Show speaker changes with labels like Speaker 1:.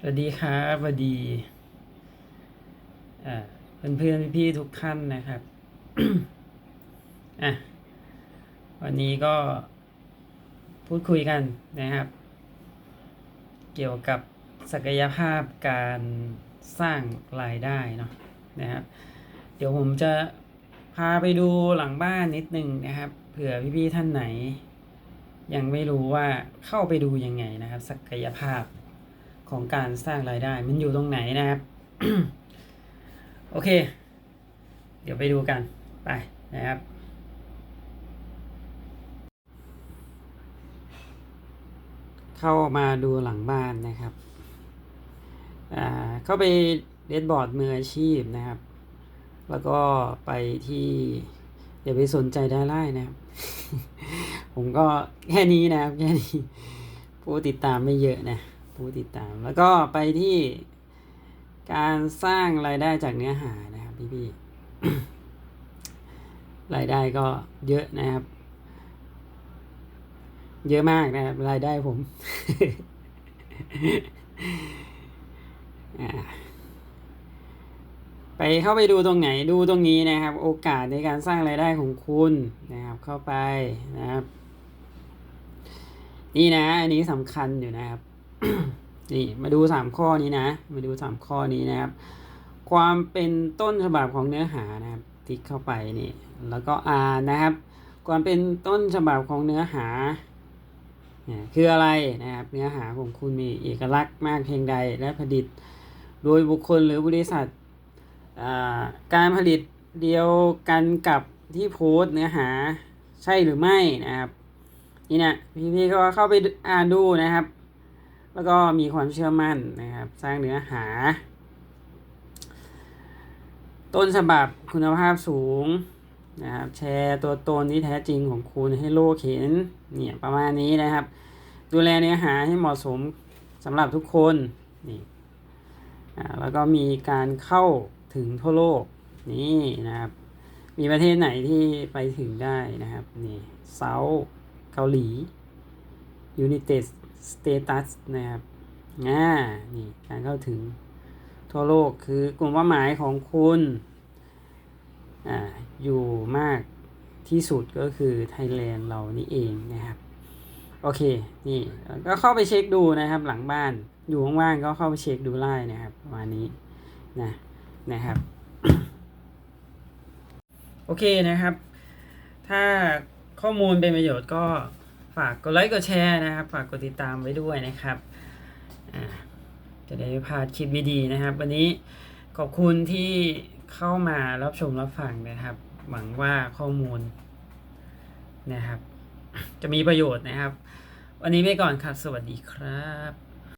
Speaker 1: สวัสดีครับสวัสดีเพื่อนเพื่อนๆพี่ๆทุกท่านนะครับอะวันนี้ก็พูดคุยกันนะครับ เกี่ยวกับศักยภาพการสร้างรายได้เนาะนะครับ เดี๋ยวผมจะพาไปดูหลังบ้านนิดนึงนะครับเผื่อพี่ๆท่านไหน ยังไม่รู้ว่าเข้าไปดูยังไงนะครับ ศักยภาพ ของการสร้างรายได้ มันอยู่ตรงไหนนะครับ โอเค เดี๋ยวไปดูกันไปนะครับ เข้ามาดูหลังบ้านนะครับอ่าเข้าไปเดดบอร์ดมืออาชีพนะครับ แล้วก็ไปที่อย่าไปสนใจได้ไล่นะครับ ผมก็แค่นี้นะครับแค่นี้ผู้ติดตามไม่เยอะนะ ผู้ติดตาม แล้วก็ไปที่การสร้างรายได้จากเนื้อหานะครับพี่ๆรายได้ก็เยอะนะครับ เยอะมากนะครับรายได้ผม ไปเข้าไปดูตรงไหนดูตรงนี้นะครับ โอกาสในการสร้างรายได้ของคุณนะครับ เข้าไปนะครับ นี่นะอันนี้สำคัญอยู่นะครับ นี่มาดูสามข้อนี้นะ มาดูสามข้อนี้นะครับ ความเป็นต้นฉบับของเนื้อหานะครับติ๊กเข้าไปนี่แล้วก็อ่านนะครับ ความเป็นต้นฉบับของเนื้อหานี่คืออะไรนะครับ เนื้อหาของคุณมีเอกลักษณ์มากเพียงใดและผลิต โดยบุคคลหรือบริษัทอ่าการผลิตเดียวกันกับที่โพสต์เนื้อหาใช่หรือไม่นะครับนี่นะพี่ๆก็เข้าไปอ่านดูนะครับ แล้วก็มีความเชื่อมั่นนะครับ สร้างเนื้อหา ต้นฉบับคุณภาพสูงนะครับ แชร์ตัวตนที่แท้จริงของคุณให้โลกเห็นเนี่ยประมาณนี้นะครับ ดูแลเนื้อหาให้เหมาะสมสำหรับทุกคนนี่แล้วก็มีการเข้าถึงทั่วโลกนี่นะครับ มีประเทศไหนที่ไปถึงได้นะครับนี่เซาเกาหลี United Status นะครับอ่านี่การเข้าถึงทั่วโลกคือกลุ่มเป้าหมายของคุณอ่าอยู่มากที่สุดก็คือไทยแลนด์เรานี่เองนะครับ โอเค นี่ก็เข้าไปเช็คดูนะครับ หลังบ้านอยู่ว่างๆก็เข้าไปเช็คดูไล่นะครับประมาณนี้นะนะครับ โอเคนะครับ ถ้าข้อมูลเป็นประโยชน์ก็ ฝากกดไลค์กดแชร์นะครับ ฝากกดติดตามไว้ด้วยนะครับจะได้ไม่พลาดคลิปดีๆนะครับ วันนี้ขอบคุณที่เข้ามารับชมรับฟังนะครับ หวังว่าข้อมูลนะครับ จะมีประโยชน์นะครับ วันนี้ไปก่อนครับ สวัสดีครับ